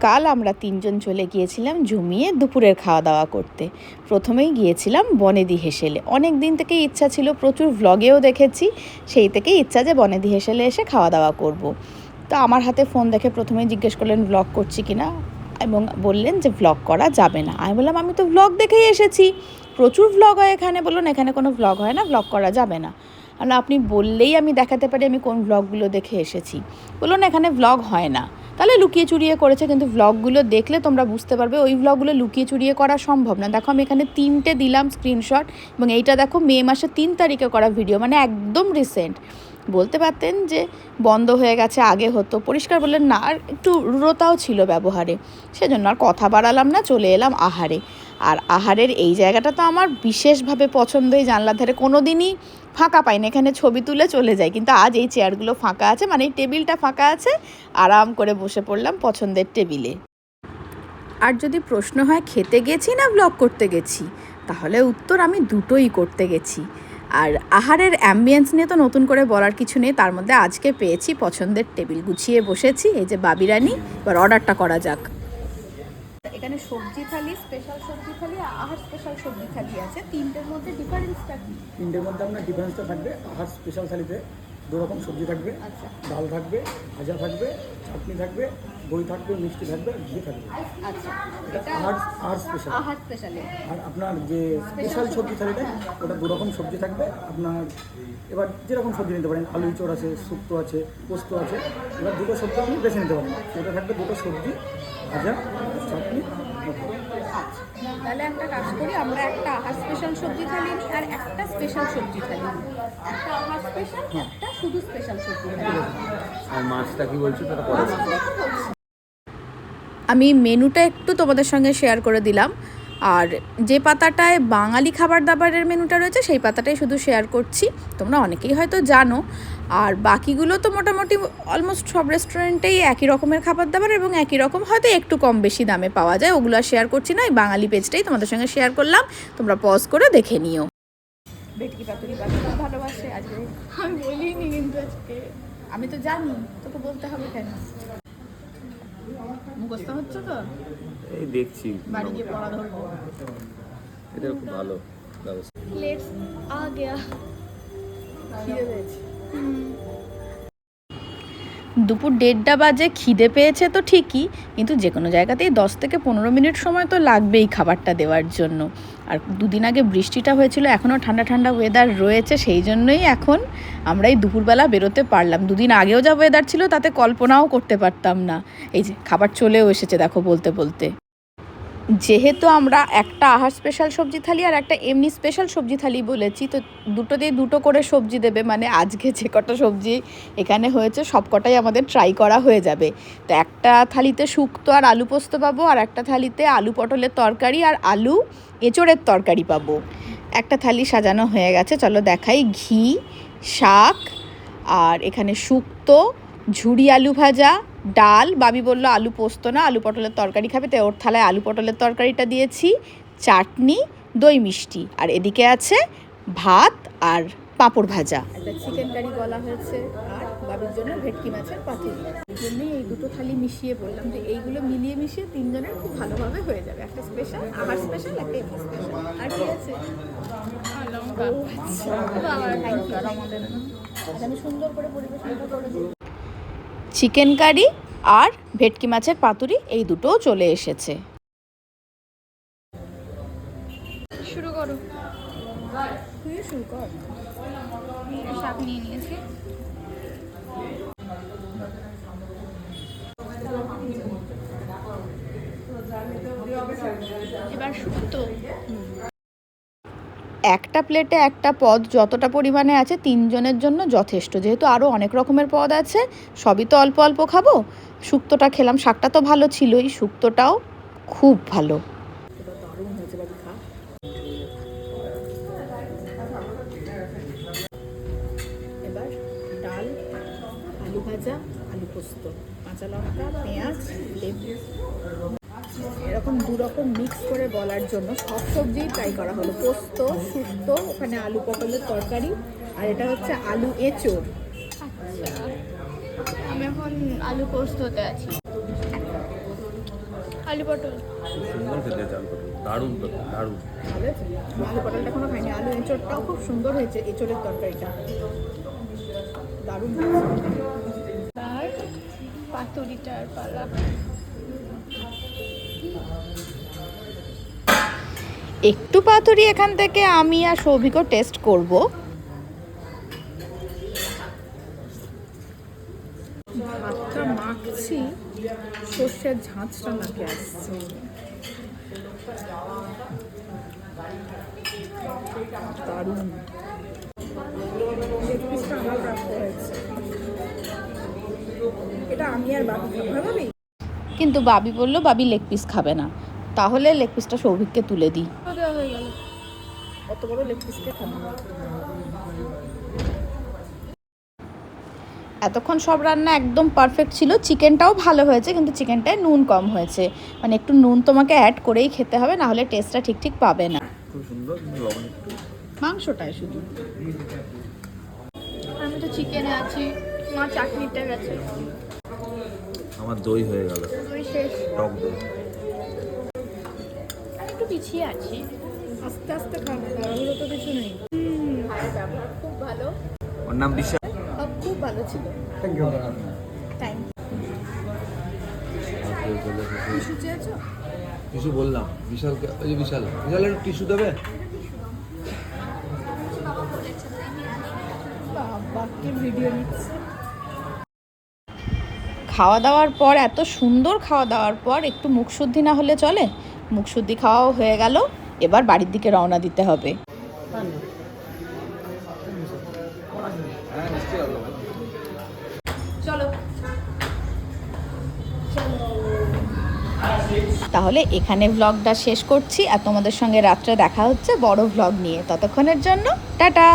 কাল আমরা তিনজন চলে গিয়েছিলাম জমিয়ে দুপুরের খাওয়া দাওয়া করতে। প্রথমেই গিয়েছিলাম বনেদি হেসেলে। অনেক দিন থেকেই ইচ্ছা ছিল, প্রচুর ভ্লগেও দেখেছি, সেই থেকেই ইচ্ছা যে বনেদি হেসেলে এসে খাওয়া দাওয়া করব। তো আমার হাতে ফোন দেখে প্রথমেই জিজ্ঞেস করলেন ভ্লগ করছি কিনা? এবং বললেন যে ভ্লগ করা যাবে না। আমি বললাম, আমি তো ভ্লগ দেখেই এসেছি। প্রচুর ভ্লগ হয় এখানে। বলুন এখানে কোনো ভ্লগ হয় না ভ্লগ করা যাবে না। আর আপনি বললেই আমি দেখাতে পারি আমি কোন ভ্লগগুলো দেখে এসেছি। বলল, না, এখানে ব্লগ হয় না। তাহলে লুকিয়ে চুরিয়ে করেছে, কিন্তু ভ্লগগুলো দেখলে তোমরা বুঝতে পারবে ওই ভ্লগগুলো লুকিয়ে চুরিয়ে করা সম্ভব না। দেখো, আমি এখানে তিনটে দিলাম স্ক্রিনশট এবং এইটা দেখো মে মাসের তিন তারিখে করা ভিডিও মানে একদম রিসেন্ট বলতে পারতেন যে বন্ধ হয়ে গেছে, আগে হতো। পরিষ্কার বললেন, না, আর একটু রূঢ়তাও ছিল ব্যবহারে। সেজন্য আর কথা বাড়ালাম না, চলে এলাম আহারে। আর আহারের এই জায়গাটা তো আমার বিশেষভাবে পছন্দ এই জানলার ধারে কোনো দিনই ফাঁকা পাই না এখানে ছবি তুলে চলে যাই। কিন্তু আজ এই চেয়ারগুলো ফাঁকা আছে মানে এই টেবিলটা ফাঁকা আছে, আরাম করে বসে পড়লাম পছন্দের টেবিলে। আর যদি প্রশ্ন হয়, খেতে গেছি না ব্লগ করতে গেছি? তাহলে উত্তর আমি দুটোই করতে গেছি। আর আহারের অ্যাম্বিয়েন্স নিয়ে তো নতুন করে বলার কিছু নেই তার মধ্যে আজকে পেয়েছি পছন্দের টেবিল। গুছিয়ে বসেছি এই যে বাবিরানি এবার অর্ডারটা করা যাক। এখানে সবজি থালি স্পেশাল সবজি থালি আহার স্পেশাল সবজি থালি আছে। তিনটের মধ্যে ডিফারেন্সটা কি? তিনটের মধ্যে আপনার ডিফারেন্সটা থাকবে আহার স্পেশাল থালিতে। দু রকম সবজি থাকবে আচ্ছা। ডাল থাকবে ভাজা থাকবে চাটনি থাকবে দই থাকবে মিষ্টি থাকবে ঘি থাকবে। আচ্ছা। এটা আহার আহার স্পেশাল আর আপনার যে স্পেশাল সবজি। থালিটা ওটা দু রকম সবজি থাকবে। আপনার এবার যেরকম সবজি নিতে পারেন আলু চোর আছে শুক্তো আছে পোস্ত আছে এবার দুটো সবজি আপনি বেছে নিতে পারেন ওটা থাকবে দুটো সবজি ভাজা চাটনি আচ্ছা। তাহলে একটা কাজ করি আমরা একটা আহার স্পেশাল সবজি থালি নিই আর একটা স্পেশাল সবজি থালি একটা আহার স্পেশাল একটা শুধু স্পেশাল সবজি আর মাছটা কি বলছো সেটা পরে আমি মেনুটা একটু তোমাদের সঙ্গে শেয়ার করে দিলাম। আর যে পাতাটায় বাঙালি খাবার দাবারের মেনুটা রয়েছে সেই পাতাটাই শুধু শেয়ার করছি। তোমরা অনেকেই হয়তো জানো। আর বাকিগুলো তো মোটামুটি অলমোস্ট সব রেস্টুরেন্টেই একই রকমের খাবার দাবার এবং একই রকম হয়তো একটু কম বেশি দামে পাওয়া যায়। ওগুলো আর শেয়ার করছি না। এই বাঙালি পেজটাই তোমাদের সঙ্গে শেয়ার করলাম। তোমরা পজ করে দেখে নিও। আজকে? আমি বলিনি কিন্তু আজকে। আমি তো জানি তোকে বলতে হবে কেন? তো? এই দেখছি। বাড়ি গিয়ে পড়া ধরবো। এটা খুব ভালো আ দুপুর দেড়টা বাজে খিদে পেয়েছে তো ঠিকই কিন্তু যে কোনো জায়গাতেই দশ থেকে পনেরো মিনিট সময় তো লাগবেই খাবারটা দেওয়ার জন্য। আর দুদিন আগে বৃষ্টিটা হয়েছিল, এখনও ঠান্ডা ঠান্ডা ওয়েদার রয়েছে, সেই জন্যই এখন আমরা এই দুপুরবেলা বেরোতে পারলাম। দুদিন আগেও যা ওয়েদার ছিল, তাতে কল্পনাও করতে পারতাম না। এই যে, খাবার চলেও এসেছে, দেখো, বলতে বলতে। যেহেতু আমরা একটা আহার স্পেশাল সবজি থালি আর একটা এমনি স্পেশাল সবজি থালি বলেছি, তো দুটো দিয়ে দুটো করে সবজি দেবে। মানে আজকে যে কটা সবজি এখানে হয়েছে, সব কটাই আমাদের ট্রাই করা হয়ে যাবে। তো একটা থালিতে শুক্তো আর আলু পোস্ত পাবো আর একটা থালিতে আলু পটলের তরকারি আর আলু এঁচড়ের তরকারি পাবো। একটা থালি সাজানো হয়ে গেছে, চলো দেখাই। ঘি, শাক, আর এখানে শুক্তো ঝুড়ি আলু ভাজা ডাল বাবি বলল আলু পোস্ত না আলু পটলের তরকারি খাবে তাই ওর থালায় আলু পটলের তরকারিটা দিয়েছি চাটনি দই মিষ্টি। আর এদিকে আছে ভাত আর পাঁপড় ভাজা। একটা চিকেন কারি বলা হয়েছে আর বাবির জন্য ভেটকি মাছের পাতুরি। এই জন্যই এই দুটো থালি মিশিয়ে বললাম যে এইগুলো মিলিয়ে মিশিয়ে তিনজনের খুব ভালোভাবে হয়ে যাবে। একটা স্পেশাল আমার স্পেশাল একটা আর কি আছে? আচ্ছা। আচ্ছা। আমি সুন্দর করে পরিবেশনটা করে দিই চিকেন কারি আর ভেটকি মাছের পাতুরি এই দুটোও চলে এসেছে। শুরু করো। তুই শুরু কর। শাক নিয়ে নিয়েছি। এবার শুক্তো। একটা প্লেটে একটা পদ যতটা পরিমাণে আছে তিনজনের জন্য যথেষ্ট। যেহেতু আরও অনেক রকমের পদ আছে, সবই তো অল্প অল্প খাব। শুক্তোটা খেলাম, শাকটা তো ভালো ছিলই, শুক্তোটাও খুব ভালো। ভাজা, আলু পোস্ত, কাঁচা লঙ্কা, পেঁয়াজ এরকম দু রকম মিক্স করে বলার জন্য সব সবজিই ট্রাই করা হলো। পোস্ত শুক্তো ওখানে আলু পটলের তরকারি আর এটা হচ্ছে আলু এঁচোড়। আচ্ছা আমি এখন আলু পোস্ততে আছি। আলু পটল। খুব সুন্দর খেতে চাল পটল দারুণ দারুণ। আলু পটলটা এখনও খাইনি আলু এঁচড়টাও খুব সুন্দর হয়েছে এঁচড়ের তরকারিটা। দারুণ আর পাতুরিটার পালা। একটু পাতুরি এখান থেকে আমি আর সৌভিকও টেস্ট করব। মাখছি নাকে আসছে? এটা আমি আর বাবু বাবি কিন্তু বাবি বলল বাবি লেগ পিস খাবে না। তাহলে লেগ পিসটা সৌভিককে তুলে দিই। এতক্ষণ সব রান্না একদম পারফেক্ট ছিল। চিকেনটাও ভালো হয়েছে কিন্তু চিকেনটায় নুন কম হয়েছে। মানে একটু নুন তোমাকে অ্যাড করেই খেতে হবে না হলে টেস্টটা ঠিক ঠিক পাবে না। মাংসটায় শুধু। আমি তো চিকেনে আছি মা চাটনিটা গেছে। আমার দই হয়ে গেল। টক দই। একটু পিছিয়ে আছি। আস্তে আস্তে খাব তাড়াহুড়ো তো কিছু নেই। ব্যবহার খুব ভালো ওর নাম বিশাল খুব ভালো ছিল। থ্যাংক ইউ থ্যাংক টিস্যু চেয়েছো? টিস্যু বললাম। বিশাল ওই যে বিশাল। বিশাল একটু টিস্যু দেবে? বাবা কি ভিডিও নিচ্ছে? খাওয়া দাওয়ার পর, এত সুন্দর খাওয়া দাওয়ার পর, একটু মুখশুদ্ধি না হলে চলে? মুখশুদ্ধি খাওয়াও হয়ে গেল, এবার বাড়ির দিকে রওনা দিতে হবে। তাহলে এখানে ভ্লগটা শেষ করছি, আর তোমাদের সঙ্গে রাত্রে দেখা হচ্ছে বড় ভ্লগ নিয়ে। ততক্ষণের জন্য, টাটা!